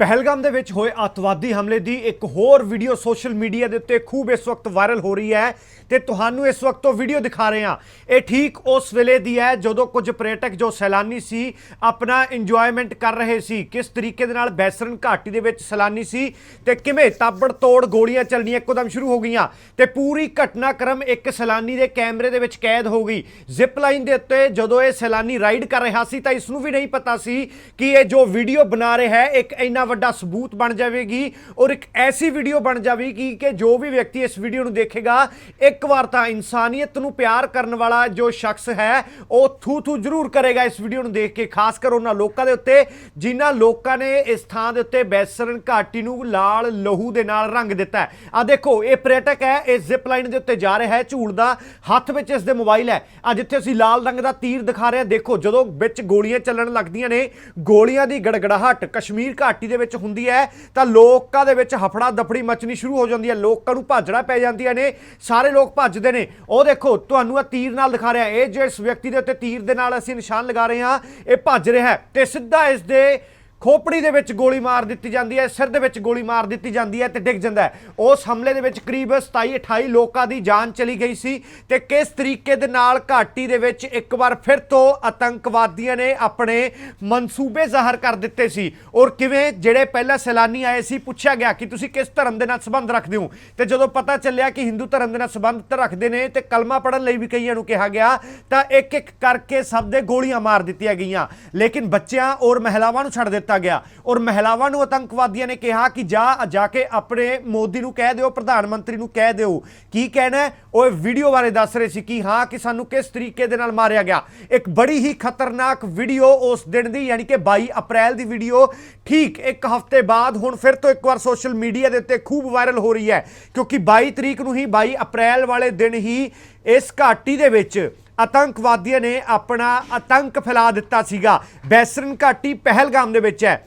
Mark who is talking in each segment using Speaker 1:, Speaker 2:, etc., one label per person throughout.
Speaker 1: ਪਹਿਲਗਾਮ ਦੇ ਵਿੱਚ ਹੋਏ ਅੱਤਵਾਦੀ ਹਮਲੇ ਦੀ ਇੱਕ ਹੋਰ ਵੀਡੀਓ ਸੋਸ਼ਲ ਮੀਡੀਆ ਦੇ ਉੱਤੇ ਖੂਬ ਇਸ ਵਕਤ ਵਾਇਰਲ ਹੋ ਰਹੀ ਹੈ ਤੇ ਤੁਹਾਨੂੰ ਇਸ ਵਕਤ ਉਹ ਵੀਡੀਓ ਦਿਖਾ ਰਹੇ ਹਾਂ। ਇਹ ਠੀਕ ਉਸ ਵੇਲੇ ਦੀ ਹੈ ਜਦੋਂ ਕੁਝ ਪ੍ਰਯਟਕ ਜੋ ਸੈਲਾਨੀ ਸੀ ਆਪਣਾ ਇੰਜੋਇਮੈਂਟ ਕਰ ਰਹੇ ਸੀ। ਕਿਸ ਤਰੀਕੇ ਦੇ ਨਾਲ ਬੈਸਰਨ ਘਾਟੀ ਦੇ ਵਿੱਚ ਸੈਲਾਨੀ ਸੀ ਤੇ ਕਿਵੇਂ ਤਾਬੜ ਤੋੜ ਗੋਲੀਆਂ ਚੱਲਣੀਆਂ ਇੱਕੋਦਮ ਸ਼ੁਰੂ ਹੋ ਗਈਆਂ ਤੇ ਪੂਰੀ ਘਟਨਾਕ੍ਰਮ ਇੱਕ ਸੈਲਾਨੀ ਦੇ ਕੈਮਰੇ ਦੇ ਵਿੱਚ ਕੈਦ ਹੋ ਗਈ। ਜ਼ਿਪ ਲਾਈਨ ਦੇ ਉੱਤੇ ਜਦੋਂ ਇਹ ਸੈਲਾਨੀ ਰਾਈਡ ਕਰ ਰਿਹਾ ਸੀ ਤਾਂ ਇਸ ਨੂੰ ਵੀ ਨਹੀਂ ਪਤਾ ਸੀ ਕਿ ਇਹ ਜੋ ਵੀਡੀਓ ਬਣਾ ਰਿਹਾ ਹੈ, ਇੱਕ ਇੰਨਾ ਵੱਡਾ ਸਬੂਤ ਬਣ ਜਾਵੇਗੀ ਔਰ ਇੱਕ ਐਸੀ ਵੀਡੀਓ ਬਣ ਜਾਵੇਗੀ ਕਿ ਜੋ ਵੀ ਵਿਅਕਤੀ ਇਸ ਵੀਡੀਓ ਨੂੰ ਦੇਖੇਗਾ, ਇੱਕ ਵਾਰ ਤਾਂ ਇਨਸਾਨੀਅਤ ਨੂੰ ਪਿਆਰ ਕਰਨ ਵਾਲਾ ਜੋ ਸ਼ਖਸ ਹੈ, ਉਹ ਥੂ ਥੂ ਜ਼ਰੂਰ ਕਰੇਗਾ ਇਸ ਵੀਡੀਓ ਨੂੰ ਦੇਖ ਕੇ, ਖਾਸ ਕਰ ਉਹਨਾਂ ਲੋਕਾਂ ਦੇ ਉੱਤੇ, ਜਿਨ੍ਹਾਂ ਲੋਕਾਂ ਨੇ ਇਸ ਥਾਂ ਦੇ ਉੱਤੇ ਬੈਸਰਨ ਘਾਟੀ ਨੂੰ ਲਾਲ ਲਹੂ ਦੇ ਨਾਲ ਰੰਗ ਦਿੱਤਾ ਆ ਦੇਖੋ, ਇਹ ਪ੍ਰਯਟਕ ਹੈ ਇਸ ਜ਼ਿਪ ਲਾਈਨ ਦੇ ਉੱਤੇ ਜਾ ਰਿਹਾ ਹੈ ਝੂਲਦਾ ਹੱਥ ਵਿੱਚ ਇਸ ਦੇ ਮੋਬਾਈਲ ਹੈ। ਆ ਜਿੱਥੇ ਅਸੀਂ ਲਾਲ ਰੰਗ ਦਾ ਤੀਰ ਦਿਖਾ ਰਹੇ ਹਾਂ, ਦੇਖੋ, ਜਦੋਂ ਵਿੱਚ ਗੋਲੀਆਂ ਚੱਲਣ ਲੱਗਦੀਆਂ ਨੇ, ਗੋਲੀਆਂ ਦੀ ਗੜਗੜਾਹਟ, ਕਸ਼ਮੀਰ ਘਾਟੀ ਦੇ ਵਿੱਚ ਹੁੰਦੀ ਹੈ, ਤਾਂ ਲੋਕਾਂ ਦੇ ਵਿੱਚ ਹਫੜਾ ਦਫੜੀ ਮਚਣੀ ਸ਼ੁਰੂ ਹੋ ਜਾਂਦੀ ਹੈ। ਲੋਕਾਂ ਨੂੰ ਭਾਜੜਾ ਪੈ ਜਾਂਦੀਆਂ ਨੇ। ਸਾਰੇ ਲੋਕ ਭੱਜਦੇ ਨੇ। ਉਹ ਦੇਖੋ, ਤੁਹਾਨੂੰ ਆ ਤੀਰ ਨਾਲ ਦਿਖਾ ਰਿਹਾ। ਇਹ ਜਿਸ ਵਿਅਕਤੀ ਦੇ ਉੱਤੇ ਤੀਰ ਦੇ ਨਾਲ ਅਸੀਂ ਨਿਸ਼ਾਨ ਲਗਾ ਰਹੇ ਹਾਂ, ਇਹ ਭੱਜ ਰਿਹਾ ਤੇ ਸਿੱਧਾ ਇਸ ਦੇ ਖੋਪੜੀ ਦੇ ਵਿੱਚ ਗੋਲੀ ਮਾਰ ਦਿੱਤੀ ਜਾਂਦੀ ਹੈ, ਸਿਰ ਦੇ ਵਿੱਚ ਗੋਲੀ ਮਾਰ ਦਿੱਤੀ ਜਾਂਦੀ ਹੈ ਤੇ ਡਿੱਗ ਜਾਂਦਾ ਹੈ। ਉਸ ਹਮਲੇ ਦੇ ਵਿੱਚ ਕਰੀਬ 27 28 ਲੋਕਾਂ ਦੀ ਜਾਨ ਚਲੀ ਗਈ ਸੀ ਤੇ ਕਿਸ ਤਰੀਕੇ ਦੇ ਨਾਲ ਘਾਟੀ ਦੇ ਵਿੱਚ ਇੱਕ ਵਾਰ ਫਿਰ ਤੋਂ ਆਤੰਕਵਾਦੀਆਂ ਨੇ ਆਪਣੇ ਮਨਸੂਬੇ ਜ਼ਾਹਰ ਕਰ ਦਿੱਤੇ ਸੀ? ਔਰ ਕਿਵੇਂ ਜਿਹੜੇ ਪਹਿਲਾਂ ਸੈਲਾਨੀ ਆਏ ਸੀ, ਪੁੱਛਿਆ ਗਿਆ ਕਿ ਤੁਸੀਂ ਕਿਸ ਧਰਮ ਦੇ ਨਾਲ ਸੰਬੰਧ ਰੱਖਦੇ ਹੋ? ਤੇ ਜਦੋਂ ਪਤਾ ਚੱਲਿਆ ਕਿ ਹਿੰਦੂ ਧਰਮ ਦੇ ਨਾਲ ਸੰਬੰਧ ਰੱਖਦੇ ਨੇ ਤੇ ਕਲਮਾ ਪੜਨ ਲਈ ਵੀ ਕਈਆਂ ਨੂੰ ਕਿਹਾ ਗਿਆ, ਤਾਂ ਇੱਕ ਇੱਕ ਕਰਕੇ ਸਭ ਦੇ ਗੋਲੀਆਂ ਮਾਰ ਦਿੱਤੀਆਂ ਗਈਆਂ। ਲੇਕਿਨ ਬੱਚਿਆਂ ਔਰ ਮਹਿਲਾਵਾਂ ਨੂੰ ਛੱਡ ਦਿੱਤਾ ਗਿਆ। ਔਰ ਮਹਿਲਾਵਾਂ ਨੂੰ ਆਤੰਕਵਾਦੀਆਂ ਨੇ ਕਿਹਾ ਕਿ ਜਾ ਜਾ ਕੇ ਆਪਣੇ ਮੋਦੀ ਨੂੰ ਕਹਿ ਦਿਓ, ਪ੍ਰਧਾਨ ਮੰਤਰੀ ਨੂੰ ਕਹਿ ਦਿਓ। ਕੀ ਕਹਿਣਾ ਉਹ ਵੀਡੀਓ ਬਾਰੇ ਦੱਸ ਰਹੇ ਸੀ ਕਿ ਹਾਂ, ਕਿ ਸਾਨੂੰ ਕਿਸ ਤਰੀਕੇ ਦੇ ਨਾਲ ਮਾਰਿਆ ਗਿਆ। ਇੱਕ ਬੜੀ ਹੀ ਖਤਰਨਾਕ ਵੀਡੀਓ ਉਸ ਦਿਨ ਦੀ, ਯਾਨੀ ਕਿ 22 ਅਪ੍ਰੈਲ ਦੀ ਵੀਡੀਓ। ਠੀਕ, ਇੱਕ ਹਫ਼ਤੇ ਬਾਅਦ ਹੁਣ ਫਿਰ ਤੋਂ ਇੱਕ ਵਾਰ ਸੋਸ਼ਲ ਮੀਡੀਆ ਦੇ ਉੱਤੇ ਖੂਬ ਵਾਇਰਲ ਹੋ ਰਹੀ ਹੈ। ਕਿਉਂਕਿ 22 ਤਰੀਕ ਨੂੰ ਹੀ 22 ਅਪ੍ਰੈਲ ਵਾਲੇ ਦਿਨ ਹੀ ਇਸ ਘਾਟੀ ਦੇ ਵਿੱਚ ਆਤੰਕਵਾਦੀਆਂ ਨੇ ਆਪਣਾ ਆਤੰਕ ਫੈਲਾ ਦਿੱਤਾ ਸੀਗਾ। ਬੈਸਰਨ ਘਾਟੀ ਪਹਿਲਗਾਮ ਦੇ ਵਿੱਚ ਹੈ।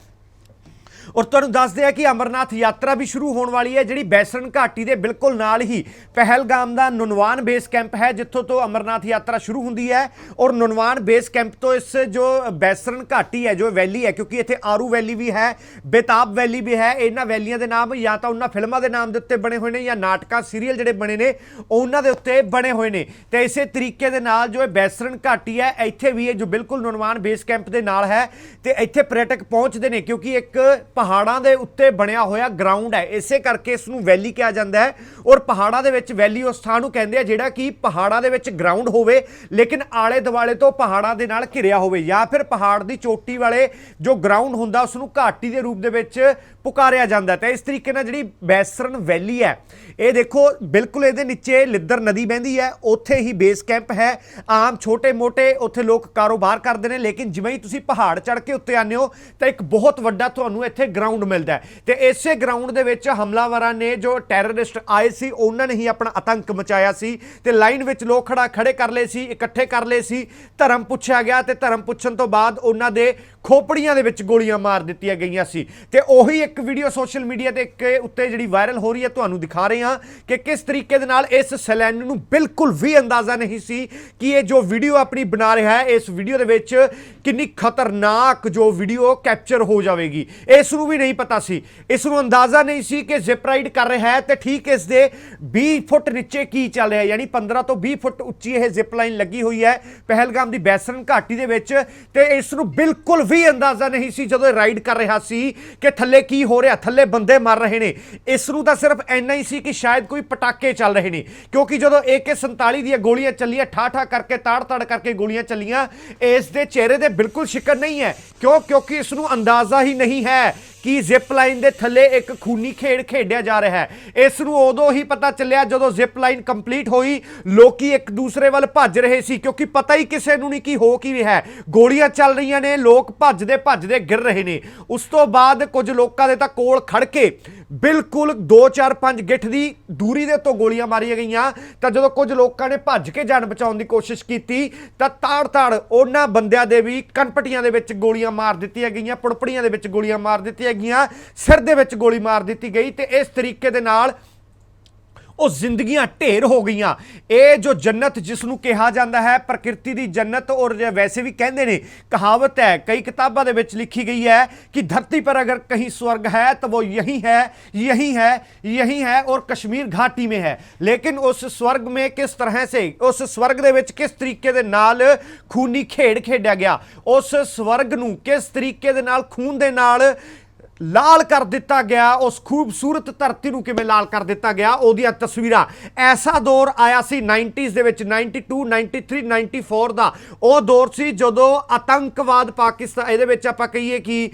Speaker 1: ਔਰ ਤੁਹਾਨੂੰ ਦੱਸਦੇ ਆ ਕਿ ਅਮਰਨਾਥ ਯਾਤਰਾ ਵੀ ਸ਼ੁਰੂ ਹੋਣ ਵਾਲੀ ਹੈ, ਜਿਹੜੀ ਬੈਸਰਨ ਘਾਟੀ ਦੇ ਬਿਲਕੁਲ ਨਾਲ ਹੀ ਪਹਿਲਗਾਮ ਦਾ ਨੁਨਵਾਨ ਬੇਸ ਕੈਂਪ ਹੈ, ਜਿੱਥੋਂ ਤੋਂ ਅਮਰਨਾਥ ਯਾਤਰਾ ਸ਼ੁਰੂ ਹੁੰਦੀ ਹੈ। ਔਰ ਨੁਨਵਾਨ ਬੇਸ ਕੈਂਪ ਤੋਂ ਇਸ ਜੋ ਬੈਸਰਨ ਘਾਟੀ ਹੈ, ਜੋ ਵੈਲੀ ਹੈ, ਕਿਉਂਕਿ ਇੱਥੇ ਆਰੂ ਵੈਲੀ ਵੀ ਹੈ, ਬੇਤਾਬ ਵੈਲੀ ਵੀ ਹੈ, ਇਹਨਾਂ ਵੈਲੀਆਂ ਦੇ ਨਾਮ ਜਾਂ ਤਾਂ ਉਹਨਾਂ ਫਿਲਮਾਂ ਦੇ ਨਾਮ ਦੇ ਉੱਤੇ ਬਣੇ ਹੋਏ ਨੇ ਜਾਂ ਨਾਟਕਾਂ, ਸੀਰੀਅਲ ਜਿਹੜੇ ਬਣੇ ਨੇ, ਉਹਨਾਂ ਦੇ ਉੱਤੇ ਬਣੇ ਹੋਏ ਨੇ। ਤੇ ਇਸੇ ਤਰੀਕੇ ਦੇ ਨਾਲ ਜੋ ਇਹ ਬੈਸਰਨ ਘਾਟੀ ਹੈ, ਇੱਥੇ ਵੀ ਇਹ ਜੋ ਬਿਲਕੁਲ ਨੁਨਵਾਨ ਬੇਸ ਕੈਂਪ ਦੇ ਨਾਲ ਹੈ, ਤੇ ਇੱਥੇ ਪ੍ਰਯਟਕ ਪਹੁੰਚਦੇ ਨੇ, ਕਿਉਂਕਿ ਇੱਕ ਪਹਾੜਾਂ ਦੇ ਉੱਤੇ ਬਣਿਆ ਹੋਇਆ ਗਰਾਊਂਡ ਹੈ। ਇਸੇ ਕਰਕੇ ਇਸ ਨੂੰ ਵੈਲੀ ਕਿਹਾ ਜਾਂਦਾ ਹੈ। ਔਰ ਪਹਾੜਾਂ ਦੇ ਵਿੱਚ ਵੈਲੀ ਉਸ ਥਾਂ ਨੂੰ ਕਹਿੰਦੇ ਆ ਜਿਹੜਾ ਕਿ ਪਹਾੜਾਂ ਦੇ ਵਿੱਚ ਗਰਾਊਂਡ ਹੋਵੇ, ਲੇਕਿਨ ਆਲੇ ਦੁਆਲੇ ਤੋਂ ਪਹਾੜਾਂ ਦੇ ਨਾਲ ਘਿਰਿਆ ਹੋਵੇ ਜਾਂ ਫਿਰ ਪਹਾੜ ਦੀ ਚੋਟੀ ਵਾਲੇ ਜੋ ਗਰਾਊਂਡ ਹੁੰਦਾ ਉਸ ਨੂੰ ਘਾਟੀ ਦੇ ਰੂਪ ਦੇ ਵਿੱਚ ਪੁਕਾਰਿਆ ਜਾਂਦਾ। ਤੇ ਇਸ ਤਰੀਕੇ ਨਾਲ ਜਿਹੜੀ ਬੈਸਰਨ ਵੈਲੀ ਹੈ, ਇਹ ਦੇਖੋ ਬਿਲਕੁਲ ਇਹਦੇ ਨੀਚੇ ਲਿੱਦਰ ਨਦੀ ਵਹਿੰਦੀ ਹੈ। ਉੱਥੇ ਹੀ ਬੇਸ ਕੈਂਪ ਹੈ। ਆਮ ਛੋਟੇ-ਮੋਟੇ ਉੱਥੇ ਲੋਕ ਕਾਰੋਬਾਰ ਕਰਦੇ ਨੇ, ਲੇਕਿਨ ਜਿਵੇਂ ਹੀ ਤੁਸੀਂ ਪਹਾੜ ਚੜ੍ਹ ਕੇ ਉੱਤੇ ਆਉਂਦੇ ਹੋ, ਤਾਂ ਇੱਕ ਬਹੁਤ ਵੱਡਾ ਤੁਹਾਨੂੰ ਇੱਥੇ ਗਰਾਊਂਡ ਮਿਲਦਾ ਹੈ। ਤੇ ਇਸੇ ਗਰਾਊਂਡ ਦੇ ਵਿੱਚ ਹਮਲਾਵਰਾਂ ਨੇ ਜੋ ਟੈਰਰਿਸਟ ਆਏ ਸੀ, ਉਹਨਾਂ ਨੇ ਹੀ ਆਪਣਾ ਆਤੰਕ ਮਚਾਇਆ ਸੀ ਤੇ ਲਾਈਨ ਵਿੱਚ ਲੋਕ ਖੜਾ ਖੜੇ ਕਰ ਲਏ ਸੀ, ਇਕੱਠੇ ਕਰ ਲਏ ਸੀ। ਧਰਮ ਪੁੱਛਿਆ ਗਿਆ ਤੇ ਧਰਮ ਪੁੱਛਣ ਤੋਂ ਬਾਅਦ ਉਹਨਾਂ ਦੇ ਖੋਪੜੀਆਂ ਦੇ ਵਿੱਚ ਗੋਲੀਆਂ ਮਾਰ ਦਿੱਤੀਆਂ ਗਈਆਂ ਸੀ। ਤੇ ਉਹੀ ਇੱਕ ਵੀਡੀਓ ਸੋਸ਼ਲ ਮੀਡੀਆ ਤੇ ਉੱਤੇ ਜਿਹੜੀ ਵਾਇਰਲ ਹੋ ਰਹੀ ਹੈ, ਤੁਹਾਨੂੰ ਦਿਖਾ ਰਹੇ ਹਾਂ ਕਿ ਕਿਸ ਤਰੀਕੇ ਦੇ ਨਾਲ ਇਸ ਸੈਲੈਨ ਨੂੰ ਬਿਲਕੁਲ ਵੀ ਅੰਦਾਜ਼ਾ ਨਹੀਂ ਸੀ ਕਿ ਇਹ ਜੋ ਵੀਡੀਓ ਆਪਣੀ ਬਣਾ ਰਿਹਾ ਹੈ, ਇਸ ਵੀਡੀਓ ਦੇ ਵਿੱਚ ਕਿੰਨੀ ਖਤਰਨਾਕ ਜੋ ਵੀਡੀਓ ਕੈਪਚਰ ਹੋ ਜਾਵੇਗੀ। ਇਸ ਨੂੰ ਵੀ ਨਹੀਂ ਪਤਾ ਸੀ। ਇਸ ਨੂੰ ਅੰਦਾਜ਼ਾ ਨਹੀਂ ਸੀ ਕਿ ਜ਼ਿਪ ਰਾਈਡ ਕਰ ਰਿਹਾ ਹੈ ਤੇ ਠੀਕ ਇਸ ਦੇ 20 ਫੁੱਟ ਨੀਚੇ ਕੀ ਚੱਲ ਰਿਹਾ ਯਾਨੀ 15 ਤੋਂ 20 ਫੁੱਟ ਉੱਚੀ ਇਹ ਜ਼ਿਪ ਲਾਈਨ ਲੱਗੀ ਹੋਈ ਹੈ, ਪਹਿਲਗਾਮ ਦੀ ਬੈਸਰਨ ਘਾਟੀ ਦੇ ਵਿੱਚ ਤੇ ਇਸ ਨੂੰ ਬਿਲਕੁਲ ਵੀ ਅੰਦਾਜ਼ਾ ਨਹੀਂ ਸੀ ਜਦੋਂ ਇਹ ਰਾਈਡ ਕਰ ਰਿਹਾ ਸੀ ਕਿ ਥੱਲੇ ਕੀ ਹੋ ਰਿਹਾ, ਥੱਲੇ ਬੰਦੇ ਮਰ ਰਹੇ ਨੇ। ਇਸ ਨੂੰ ਤਾਂ ਸਿਰਫ ਇੰਨਾ ਹੀ ਸੀ ਕਿ ਸ਼ਾਇਦ ਕੋਈ ਪਟਾਕੇ ਚੱਲ ਰਹੇ ਨੇ। ਕਿਉਂਕਿ ਜਦੋਂ AK47 ਦੀਆਂ ਗੋਲੀਆਂ ਚੱਲੀਆਂ ਠਾ ਠਾ ਕਰਕੇ ਤਾੜ ਤਾੜ ਕਰਕੇ ਗੋਲੀਆਂ ਚੱਲੀਆਂ, ਇਸ ਦੇ ਚਿਹਰੇ ਦੇ ਬਿਲਕੁਲ ਸ਼ਿਕਰ ਨਹੀਂ ਹੈ। ਕਿਉਂ? ਕਿਉਂਕਿ ਇਸ ਨੂੰ ਅੰਦਾਜ਼ਾ ਹੀ ਨਹੀਂ ਹੈ ਕਿ ਜ਼ਿਪ ਲਾਈਨ ਦੇ ਥੱਲੇ ਇੱਕ ਖੂਨੀ ਖੇਡ ਖੇਡਿਆ ਜਾ ਰਿਹਾ ਹੈ। ਇਸ ਨੂੰ ਉਦੋਂ ਹੀ ਪਤਾ ਚੱਲਿਆ ਜਦੋਂ ਜ਼ਿਪ ਲਾਈਨ ਕੰਪਲੀਟ ਹੋਈ। ਲੋਕੀ ਇੱਕ ਦੂਸਰੇ ਵੱਲ ਭੱਜ ਰਹੇ ਸੀ, ਕਿਉਂਕਿ ਪਤਾ ਹੀ ਕਿਸੇ ਨੂੰ ਨਹੀਂ ਕਿ ਹੋ ਕੀ ਰਿਹਾ ਗੋਲੀਆਂ ਚੱਲ ਰਹੀਆਂ ਨੇ, ਲੋਕ ਭੱਜਦੇ ਭੱਜਦੇ ਗਿਰ ਰਹੇ ਨੇ। ਉਸ ਤੋਂ ਬਾਅਦ ਕੁਝ ਲੋਕਾਂ ਦੇ ਤਾਂ ਕੋਲ ਖੜ ਕੇ ਬਿਲਕੁਲ 2-4-5 ਗਿੱਠ ਦੀ ਦੂਰੀ ਦੇ ਤੋਂ ਗੋਲੀਆਂ ਮਾਰੀਆਂ ਗਈਆਂ। ਤਾਂ ਜਦੋਂ ਕੁਝ ਲੋਕਾਂ ਨੇ ਭੱਜ ਕੇ ਜਾਨ ਬਚਾਉਣ ਦੀ ਕੋਸ਼ਿਸ਼ ਕੀਤੀ, ਤਾਂ ਤਾੜ-ਤਾੜ ਉਹਨਾਂ ਬੰਦਿਆਂ ਦੇ ਵੀ ਕਨਪਟੀਆਂ ਦੇ ਵਿੱਚ ਗੋਲੀਆਂ ਮਾਰ ਦਿੱਤੀਆਂ ਗਈਆਂ, ਪੁੜਪੜੀਆਂ ਦੇ ਵਿੱਚ ਗੋਲੀਆਂ ਮਾਰ ਦਿੱਤੀਆਂ ਗਈਆਂ, ਸਿਰ ਦੇ ਵਿੱਚ ਗੋਲੀ ਮਾਰ ਦਿੱਤੀ ਗਈ ਤੇ ਇਸ ਤਰੀਕੇ ਦੇ ਨਾਲ ਉਹ ਜ਼ਿੰਦਗੀਆਂ ਢੇਰ ਹੋ ਗਈਆਂ ਇਹ ਜੋ ਜੰਨਤ ਜਿਸ ਨੂੰ ਕਿਹਾ ਜਾਂਦਾ ਹੈ ਪ੍ਰਕਿਰਤੀ ਦੀ ਜੰਨਤ ਔਰ ਜੇ ਵੈਸੇ ਵੀ ਕਹਿੰਦੇ ਨੇ ਕਹਾਵਤ ਹੈ ਕਈ ਕਿਤਾਬਾਂ ਦੇ ਵਿੱਚ ਲਿਖੀ ਗਈ ਹੈ ਕਿ ਧਰਤੀ पर अगर कहीं स्वर्ग है तो वो यही है यही है यही है और कश्मीर घाटी में है लेकिन उस स्वर्ग में किस तरह से उस स्वर्ग ਦੇ ਵਿੱਚ ਕਿਸ ਤਰੀਕੇ ਦੇ ਨਾਲ ਖੂਨੀ ਖੇਡ ਖੇਡਿਆ ਗਿਆ ਉਸ ਸਵਰਗ ਨੂੰ ਕਿਸ ਤਰੀਕੇ ਦੇ ਨਾਲ ਖੂਨ ਦੇ ਨਾਲ ਲਾਲ ਕਰ ਦਿੱਤਾ ਗਿਆ, ਉਸ ਖੂਬਸੂਰਤ ਧਰਤੀ ਨੂੰ ਕਿਵੇਂ ਲਾਲ ਕਰ ਦਿੱਤਾ ਗਿਆ, ਉਹਦੀਆਂ ਤਸਵੀਰਾਂ। ਐਸਾ ਦੌਰ ਆਇਆ ਸੀ 90s ਦੇ ਵਿੱਚ 92 93 94 ਦਾ। ਉਹ ਦੌਰ ਸੀ ਜਦੋਂ ਆਤੰਕਵਾਦ ਪਾਕਿਸਤਾਨ ਇਹਦੇ ਵਿੱਚ ਆਪਾਂ ਕਹੀਏ ਕਿ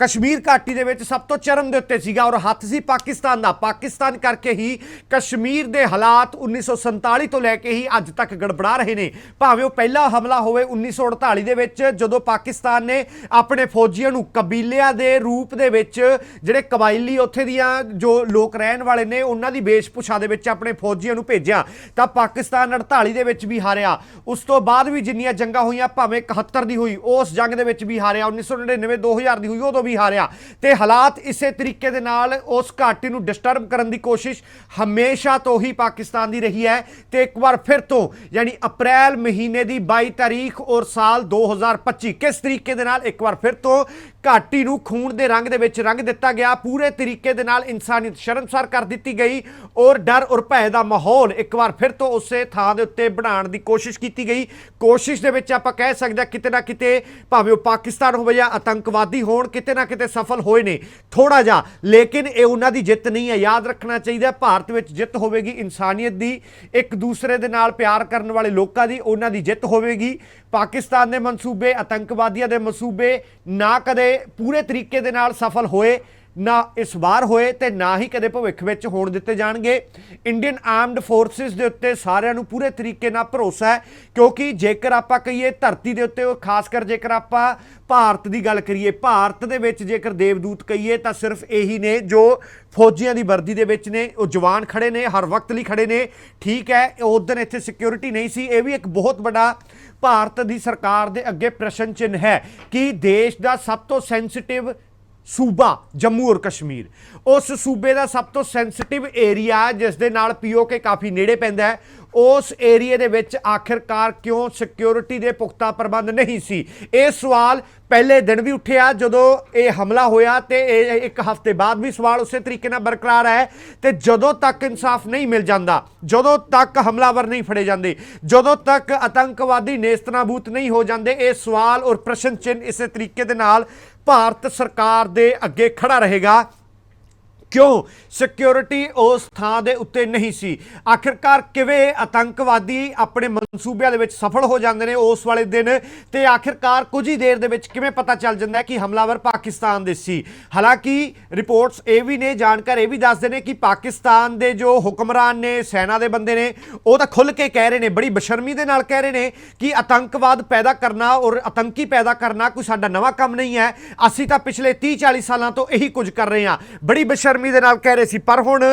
Speaker 1: ਕਸ਼ਮੀਰ ਘਾਟੀ ਦੇ ਵਿੱਚ ਸਭ ਤੋਂ ਚਰਮ ਦੇ ਉੱਤੇ ਸੀਗਾ ਔਰ ਹੱਥ ਸੀ ਪਾਕਿਸਤਾਨ ਦਾ। ਪਾਕਿਸਤਾਨ ਕਰਕੇ ਹੀ ਕਸ਼ਮੀਰ ਦੇ ਹਾਲਾਤ 1947 ਤੋਂ ਲੈ ਕੇ ਹੀ ਅੱਜ ਤੱਕ ਗੜਬੜਾ ਰਹੇ ਨੇ। ਭਾਵੇਂ ਉਹ ਪਹਿਲਾ ਹਮਲਾ ਹੋਵੇ 1948 ਦੇ ਵਿੱਚ, ਜਦੋਂ ਪਾਕਿਸਤਾਨ ਨੇ ਆਪਣੇ ਫੌਜੀਆਂ ਨੂੰ ਕਬੀਲਿਆਂ ਦੇ ਰੂਪ ਰੂਪ ਦੇ ਵਿੱਚ ਜਿਹੜੇ ਕਬਾਇਲੀ ਉੱਥੇ ਦੀਆਂ ਜੋ ਲੋਕ ਰਹਿਣ ਵਾਲੇ ਨੇ, ਉਹਨਾਂ ਦੀ ਵੇਸ਼ਭੂਸ਼ਾ ਦੇ ਵਿੱਚ ਆਪਣੇ ਫੌਜੀਆਂ ਨੂੰ ਭੇਜਿਆ। ਤਾਂ ਪਾਕਿਸਤਾਨ 48 ਦੇ ਵਿੱਚ ਵੀ ਹਾਰਿਆ। ਉਸ ਤੋਂ ਬਾਅਦ ਵੀ ਜਿੰਨੀਆਂ ਜੰਗਾਂ ਹੋਈਆਂ, ਭਾਵੇਂ 71 ਦੀ ਹੋਈ, ਉਸ ਜੰਗ ਦੇ ਵਿੱਚ ਵੀ ਹਾਰਿਆ 1999 2000 ਦੀ ਹੋਈ, ਉਦੋਂ ਵੀ ਹਾਰਿਆ। ਤੇ ਹਾਲਾਤ ਇਸੇ ਤਰੀਕੇ ਦੇ ਨਾਲ ਉਸ ਘਾਟੀ ਨੂੰ ਡਿਸਟਰਬ ਕਰਨ ਦੀ ਕੋਸ਼ਿਸ਼ ਹਮੇਸ਼ਾ ਤੋਂ ਹੀ ਪਾਕਿਸਤਾਨ ਦੀ ਰਹੀ ਹੈ। ਤੇ ਇੱਕ ਵਾਰ ਫਿਰ ਤੋਂ, ਯਾਨੀ ਅਪ੍ਰੈਲ ਮਹੀਨੇ ਦੀ 22 ਤਾਰੀਖ ਔਰ ਸਾਲ 2025 ਕਿਸ ਤਰੀਕੇ ਦੇ ਨਾਲ ਇੱਕ ਵਾਰ ਫਿਰ ਤੋਂ ਘਾਟੀ ਨੂੰ ਖੂਨ ਦੇ ਰੰਗ ਦੇ ਵਿੱਚ ਰੰਗ ਦਿੱਤਾ ਗਿਆ। ਪੂਰੇ ਤਰੀਕੇ ਦੇ ਨਾਲ ਇਨਸਾਨੀਅਤ ਸ਼ਰਮਸਾਰ ਕਰ ਦਿੱਤੀ ਗਈ ਔਰ ਡਰ ਔਰ ਭੈ ਦਾ ਮਾਹੌਲ ਇੱਕ ਵਾਰ ਫਿਰ ਤੋਂ ਉਸੇ ਥਾਂ ਦੇ ਉੱਤੇ ਬਣਾਉਣ ਦੀ ਕੋਸ਼ਿਸ਼ ਕੀਤੀ ਗਈ। ਕੋਸ਼ਿਸ਼ ਦੇ ਵਿੱਚ ਆਪਾਂ ਕਹਿ ਸਕਦੇ ਹਾਂ ਕਿਤੇ ਨਾ ਕਿਤੇ ਭਾਵੇਂ ਉਹ ਪਾਕਿਸਤਾਨ ਹੋਵੇ ਜਾਂ ਆਤੰਕਵਾਦੀ ਹੋਣ, ਕਿਤੇ ਨਾ ਕਿਤੇ ਸਫਲ ਹੋਏ ਨੇ ਥੋੜਾ ਜਿਹਾ। ਲੇਕਿਨ ਇਹ ਉਹਨਾਂ ਦੀ ਜਿੱਤ ਨਹੀਂ ਹੈ। ਯਾਦ ਰੱਖਣਾ ਚਾਹੀਦਾ ਭਾਰਤ ਵਿੱਚ ਜਿੱਤ ਹੋਵੇਗੀ ਇਨਸਾਨੀਅਤ ਦੀ। ਇੱਕ ਦੂਸਰੇ ਦੇ ਨਾਲ ਪਿਆਰ ਕਰਨ ਵਾਲੇ ਲੋਕਾਂ ਦੀ ਉਹਨਾਂ ਦੀ ਜਿੱਤ ਹੋਵੇਗੀ। ਪਾਕਿਸਤਾਨ ਦੇ ਮਨਸੂਬੇ, ਆਤੰਕਵਾਦੀਆਂ ਦੇ ਮਨਸੂਬੇ ਨਾ ਕਦੇ ਪੂਰੇ ਤਰੀਕੇ ਦੇ ਨਾਲ ਸਫਲ ਹੋਏ, ਨਾ ਇਸ ਵਾਰ ਹੋਏ ਤੇ ਨਾ ਹੀ ਕਦੇ ਭਵਿੱਖ ਵਿੱਚ ਹੋਣ ਦਿੱਤੇ ਜਾਣਗੇ। ਇੰਡੀਅਨ ਆਰਮਡ ਫੋਰਸਿਸ ਦੇ ਉੱਤੇ ਸਾਰਿਆਂ ਨੂੰ ਪੂਰੇ ਤਰੀਕੇ ਨਾਲ ਭਰੋਸਾ ਹੈ, ਕਿਉਂਕਿ ਜੇਕਰ ਆਪਾਂ ਕਹੀਏ ਧਰਤੀ ਦੇ ਉੱਤੇ ਉਹ, ਖਾਸ ਕਰ ਜੇਕਰ ਆਪਾਂ ਭਾਰਤ ਦੀ ਗੱਲ ਕਰੀਏ, ਭਾਰਤ ਦੇ ਵਿੱਚ ਜੇਕਰ ਦੇਵਦੂਤ ਕਹੀਏ ਤਾਂ ਸਿਰਫ ਇਹੀ ਨੇ ਜੋ ਫੌਜੀਆਂ ਦੀ ਵਰਦੀ ਦੇ ਵਿੱਚ ਨੇ, ਉਹ ਜਵਾਨ ਖੜੇ ਨੇ, ਹਰ ਵਕਤ ਲਈ ਖੜੇ ਨੇ। ਠੀਕ ਹੈ ਉਦੋਂ ਇੱਥੇ ਸਿਕਿਉਰਿਟੀ ਨਹੀਂ ਸੀ, ਇਹ ਵੀ ਇੱਕ ਬਹੁਤ ਵੱਡਾ ਭਾਰਤ ਦੀ ਸਰਕਾਰ ਦੇ ਅੱਗੇ ਪ੍ਰਸ਼ਨ ਚਿੰਨ੍ਹ ਹੈ ਕਿ ਦੇਸ਼ ਦਾ ਸਭ ਤੋਂ ਸੈਂਸਿਟਿਵ ਸੂਬਾ ਜੰਮੂ ਔਰ ਕਸ਼ਮੀਰ। ਉਸ ਸੂਬੇ ਦਾ ਸਭ ਤੋਂ ਸੈਂਸਿਟਿਵ ਏਰੀਆ ਜਿਸ ਦੇ ਨਾਲ ਪੀਓਕੇ ਕਾਫੀ ਨੇੜੇ ਪੈਂਦਾ ਹੈ, ਉਸ ਏਰੀਆ ਦੇ ਵਿੱਚ ਆਖਿਰਕਾਰ ਕਿਉਂ ਸਿਕਿਉਰਿਟੀ ਦੇ ਪੁਖਤਾ ਪ੍ਰਬੰਧ ਨਹੀਂ ਸੀ? ਇਹ ਸਵਾਲ ਪਹਿਲੇ ਦਿਨ ਵੀ ਉੱਠਿਆ, ਜਦੋਂ ਇਹ ਹਮਲਾ ਹੋਇਆ ਤੇ ਇਹ ਇੱਕ ਹਫ਼ਤੇ ਬਾਅਦ ਵੀ ਸਵਾਲ ਉਸੇ ਤਰੀਕੇ ਨਾਲ ਬਰਕਰਾਰ ਹੈ ਤੇ ਜਦੋਂ ਤੱਕ ਇਨਸਾਫ ਨਹੀਂ ਮਿਲ ਜਾਂਦਾ, ਜਦੋਂ ਤੱਕ ਹਮਲਾਵਰ ਨਹੀਂ ਫੜੇ ਜਾਂਦੇ, ਜਦੋਂ ਤੱਕ ਆਤੰਕਵਾਦੀ ਨੇਸਤਨਾਬੂਤ ਨਹੀਂ ਹੋ ਜਾਂਦੇ, ਇਹ ਸਵਾਲ ਔਰ ਪ੍ਰਸ਼ਨ ਚਿੰਨ੍ਹ ਇਸੇ ਤਰੀਕੇ ਦੇ ਨਾਲ ਭਾਰਤ ਸਰਕਾਰ ਦੇ ਅੱਗੇ ਖੜਾ ਰਹੇਗਾ। ਕਿਉਂ? ਸਿਕਿਉਰਿਟੀ ਉਸ ਥਾਂ ਦੇ ਉੱਤੇ ਨਹੀਂ ਸੀ। ਆਖਿਰਕਾਰ ਕਿਵੇਂ ਆਤੰਕਵਾਦੀ ਆਪਣੇ ਮਨਸੂਬਿਆਂ ਦੇ ਵਿੱਚ ਸਫਲ ਹੋ ਜਾਂਦੇ ਨੇ ਉਸ ਵਾਲੇ ਦਿਨ? ਤੇ ਆਖਿਰਕਾਰ ਕੁਝ ਹੀ ਦੇਰ ਦੇ ਵਿੱਚ ਕਿਵੇਂ ਪਤਾ ਚੱਲ ਜਾਂਦਾ ਹੈ ਕਿ ਹਮਲਾਵਰ ਪਾਕਿਸਤਾਨ ਦੇ ਸੀ? ਹਾਲਾਂਕਿ ਰਿਪੋਰਟਸ ਇਹ ਵੀ ਨੇ, ਜਾਣਕਾਰ ਇਹ ਵੀ ਦੱਸਦੇ ਨੇ ਕਿ ਪਾਕਿਸਤਾਨ ਦੇ ਜੋ ਹੁਕਮਰਾਨ ਨੇ, ਸੈਨਾ ਦੇ ਬੰਦੇ ਨੇ, ਉਹ ਤਾਂ ਖੁੱਲ ਕੇ ਕਹਿ ਰਹੇ ਨੇ, ਬੜੀ ਬਸ਼ਰਮੀ ਦੇ ਨਾਲ ਕਹਿ ਰਹੇ ਨੇ ਕਿ ਆਤੰਕਵਾਦ ਪੈਦਾ ਕਰਨਾ ਔਰ ਆਤੰਕੀ ਪੈਦਾ ਕਰਨਾ ਕੋਈ ਸਾਡਾ ਨਵਾਂ ਕੰਮ ਨਹੀਂ ਹੈ। ਅਸੀਂ ਤਾਂ ਪਿਛਲੇ 30 40 ਸਾਲਾਂ ਤੋਂ ਇਹੀ ਕੁਝ ਕਰ ਰਹੇ ਹਾਂ। ਬੜੀ ਬਸ਼ਰਮੀ ਦੇ ਨਾਲ ਕਹਿ ਰਹੇ ਸੀ, ਪਰ ਹੁਣ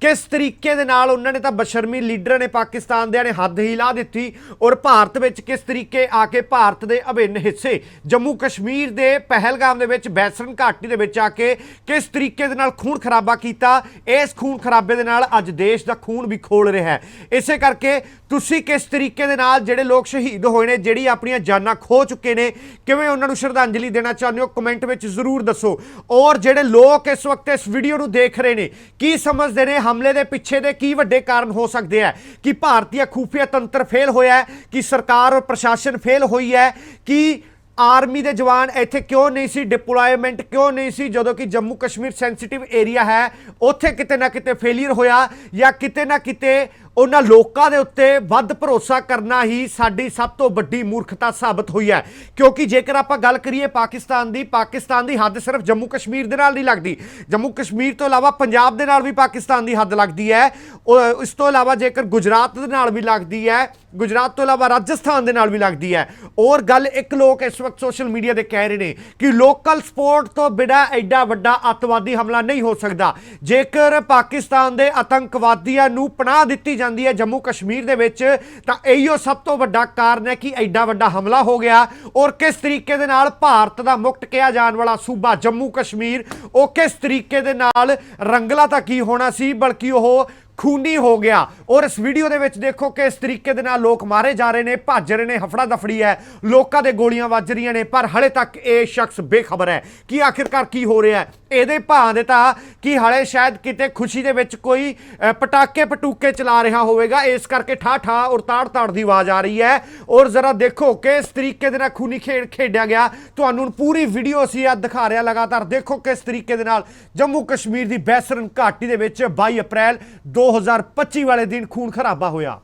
Speaker 1: ਕਿਸ ਤਰੀਕੇ ਦੇ ਨਾਲ ਉਹਨਾਂ ਨੇ ਤਾਂ ਬਸ਼ਰਮੀ ਲੀਡਰਾਂ ਨੇ ਪਾਕਿਸਤਾਨ ਦੇ ਨੇ ਹੱਦ ਹੀ ਲਾ ਦਿੱਤੀ ਔਰ ਭਾਰਤ ਵਿੱਚ ਕਿਸ ਤਰੀਕੇ ਆ ਕੇ ਭਾਰਤ ਦੇ ਅਭਿੰਨ ਹਿੱਸੇ, ਜੰਮੂ ਕਸ਼ਮੀਰ ਦੇ ਪਹਿਲਗਾਮ ਦੇ ਵਿੱਚ ਬੈਸਰਨ ਘਾਟੀ ਦੇ ਵਿੱਚ ਆ ਕੇ ਕਿਸ ਤਰੀਕੇ ਦੇ ਨਾਲ ਖੂਨ ਖਰਾਬਾ ਕੀਤਾ, ਇਸ ਖੂਨ ਖਰਾਬੇ ਦੇ ਨਾਲ ਅੱਜ ਦੇਸ਼ ਦਾ ਖੂਨ ਵੀ ਖੋਲ ਰਿਹਾ ਹੈ। ਇਸੇ ਕਰਕੇ ਤੁਸੀਂ ਕਿਸ ਤਰੀਕੇ ਦੇ ਨਾਲ ਜਿਹੜੇ ਲੋਕ ਸ਼ਹੀਦ ਹੋਏ ਨੇ, ਜਿਹੜੀ ਆਪਣੀਆਂ ਜਾਨਾਂ ਖੋ ਚੁੱਕੇ ਨੇ, ਕਿਵੇਂ ਉਹਨਾਂ ਨੂੰ ਸ਼ਰਧਾਂਜਲੀ ਦੇਣਾ ਚਾਹੁੰਦੇ ਹੋ, ਕਮੈਂਟ ਵਿੱਚ ਜ਼ਰੂਰ ਦੱਸੋ। ਔਰ ਜਿਹੜੇ ਲੋਕ ਇਸ ਵਕਤ ਇਸ ਵੀਡੀਓ ਨੂੰ ਦੇਖ ਰਹੇ ਨੇ। ਕੀ ਸਮਝਦੇ ਨੇ? ਹਮਲੇ ਦੇ ਪਿੱਛੇ ਦੇ ਕੀ ਵੱਡੇ ਕਾਰਨ ਹੋ ਸਕਦੇ ਆ? ਕਿ ਭਾਰਤੀ ਖੂਫੀਆ ਤੰਤਰ ਫੇਲ ਹੋਇਆ ਹੈ? ਕਿ ਸਰਕਾਰ ਔਰ ਪ੍ਰਸ਼ਾਸਨ ਫੇਲ ਹੋਈ ਹੈ? ਕਿ ਆਰਮੀ ਦੇ ਜਵਾਨ ਇੱਥੇ ਕਿਉਂ ਨਹੀਂ ਸੀ? ਡਿਪਲੋਇਮੈਂਟ ਕਿਉਂ ਨਹੀਂ ਸੀ? ਜਦੋਂ ਕਿ ਜੰਮੂ ਕਸ਼ਮੀਰ ਸੈਂਸਿਟਿਵ ਏਰੀਆ ਹੈ, ਉੱਥੇ ਕਿਤੇ ਨਾ ਕਿਤੇ ਫੇਲਿਅਰ ਹੋਇਆ ਜਾਂ ਕਿਤੇ ਨਾ ਕਿਤੇ ਉਹਨਾਂ ਲੋਕਾਂ ਦੇ ਉੱਤੇ ਵੱਧ ਭਰੋਸਾ ਕਰਨਾ ਹੀ ਸਾਡੀ ਸਭ ਤੋਂ ਵੱਡੀ ਮੂਰਖਤਾ ਸਾਬਤ ਹੋਈ ਹੈ। ਕਿਉਂਕਿ ਜੇਕਰ ਆਪਾਂ ਗੱਲ ਕਰੀਏ ਪਾਕਿਸਤਾਨ ਦੀ ਪਾਕਿਸਤਾਨ ਦੀ ਹੱਦ ਸਿਰਫ ਜੰਮੂ ਕਸ਼ਮੀਰ ਦੇ ਨਾਲ ਨਹੀਂ ਲੱਗਦੀ। ਜੰਮੂ ਕਸ਼ਮੀਰ ਤੋਂ ਇਲਾਵਾ ਪੰਜਾਬ ਦੇ ਨਾਲ ਵੀ ਪਾਕਿਸਤਾਨ ਦੀ ਹੱਦ ਲੱਗਦੀ ਹੈ। ਉਹ- ਇਸ ਤੋਂ ਇਲਾਵਾ ਜੇਕਰ ਗੁਜਰਾਤ ਦੇ ਨਾਲ ਵੀ ਲੱਗਦੀ ਹੈ, ਗੁਜਰਾਤ ਤੋਂ ਇਲਾਵਾ ਰਾਜਸਥਾਨ ਦੇ ਨਾਲ ਵੀ ਲੱਗਦੀ ਹੈ। ਔਰ ਗੱਲ ਇੱਕ ਲੋਕ ਇਸ ਵਕਤ ਸੋਸ਼ਲ ਮੀਡੀਆ ਤੇ ਕਹਿ ਰਹੇ ਨੇ ਕਿ ਲੋਕਲ ਸਪੋਰਟ ਤੋਂ ਬਿਨਾਂ ਐਡਾ ਵੱਡਾ ਅੱਤਵਾਦੀ ਹਮਲਾ ਨਹੀਂ ਹੋ ਸਕਦਾ। ਜੇਕਰ ਪਾਕਿਸਤਾਨ ਦੇ ਆਤੰਕਵਾਦੀਆਂ ਨੂੰ ਪਨਾਹ ਦਿੱਤੀ ਜਾਂਦੀ ਹੈ ਜੰਮੂ ਕਸ਼ਮੀਰ ਦੇ ਵਿੱਚ, ਤਾਂ ਇਹੀਓ ਸਭ ਤੋਂ ਵੱਡਾ ਕਾਰਨ ਹੈ ਕਿ ਐਡਾ ਵੱਡਾ ਹਮਲਾ ਹੋ ਗਿਆ ਔਰ ਕਿਸ ਤਰੀਕੇ ਦੇ ਨਾਲ ਭਾਰਤ ਦਾ ਮੁਕਤ ਕਿਹਾ ਜਾਣ ਵਾਲਾ ਸੂਬਾ ਜੰਮੂ ਕਸ਼ਮੀਰ, ਉਹ ਕਿਸ ਤਰੀਕੇ ਦੇ ਨਾਲ ਰੰਗਲਾ ਤਾਂ ਕੀ ਹੋਣਾ ਸੀ, ਬਲਕਿ ਉਹ ਖੂਨੀ ਹੋ ਗਿਆ। ਔਰ ਇਸ ਵੀਡੀਓ ਦੇ ਵਿੱਚ ਦੇਖੋ ਕਿ ਇਸ ਤਰੀਕੇ ਦੇ ਨਾਲ ਲੋਕ ਮਾਰੇ ਜਾ ਰਹੇ ਨੇ, ਭੱਜ ਰਹੇ ਨੇ ਹਫੜਾ ਦਫੜੀ ਹੈ। ਲੋਕਾਂ ਦੇ ਗੋਲੀਆਂ ਵੱਜ ਰਹੀਆਂ ਨੇ, ਪਰ ਹਲੇ ਤੱਕ ਇਹ ਸ਼ਖਸ ਬੇਖਬਰ ਹੈ। ਕਿ ਆਖਿਰਕਾਰ ਕੀ ਹੋ ਰਿਹਾ ਹੈ? ਇਹਦੇ ਭਾਂ ਦੇ ਤਾਂ ਕਿ ਹਲੇ ਸ਼ਾਇਦ ਕਿਤੇ ਖੁਸ਼ੀ ਦੇ ਵਿੱਚ ਕੋਈ ਪਟਾਕੇ ਪਟੂਕੇ ਚਲਾ ਰਿਹਾ ਹੋਵੇਗਾ। ਇਸ ਕਰਕੇ ਠਾ ਠਾ ਔਰ ਤਾੜ ਤਾੜ ਦੀ ਆਵਾਜ਼ ਆ ਰਹੀ ਹੈ। ਔਰ ਜ਼ਰਾ ਦੇਖੋ ਕਿ ਇਸ ਤਰੀਕੇ ਦੇ ਨਾਲ ਖੂਨੀ ਖੇਡ ਖੇਡਿਆ ਗਿਆ। ਤੁਹਾਨੂੰ ਪੂਰੀ ਵੀਡੀਓ ਅਸੀਂ ਆ ਦਿਖਾ ਰਿਹਾ ਲਗਾਤਾਰ। ਦੇਖੋ ਕਿਸ ਤਰੀਕੇ ਦੇ ਨਾਲ ਜੰਮੂ ਕਸ਼ਮੀਰ ਦੀ ਬੈਸਰਨ ਘਾਟੀ ਦੇ ਵਿੱਚ 22 ਅਪ੍ਰੈਲ 2025 ਵਾਲੇ ਦਿਨ ਖੂਨ ਖਰਾਬਾ ਹੋਇਆ।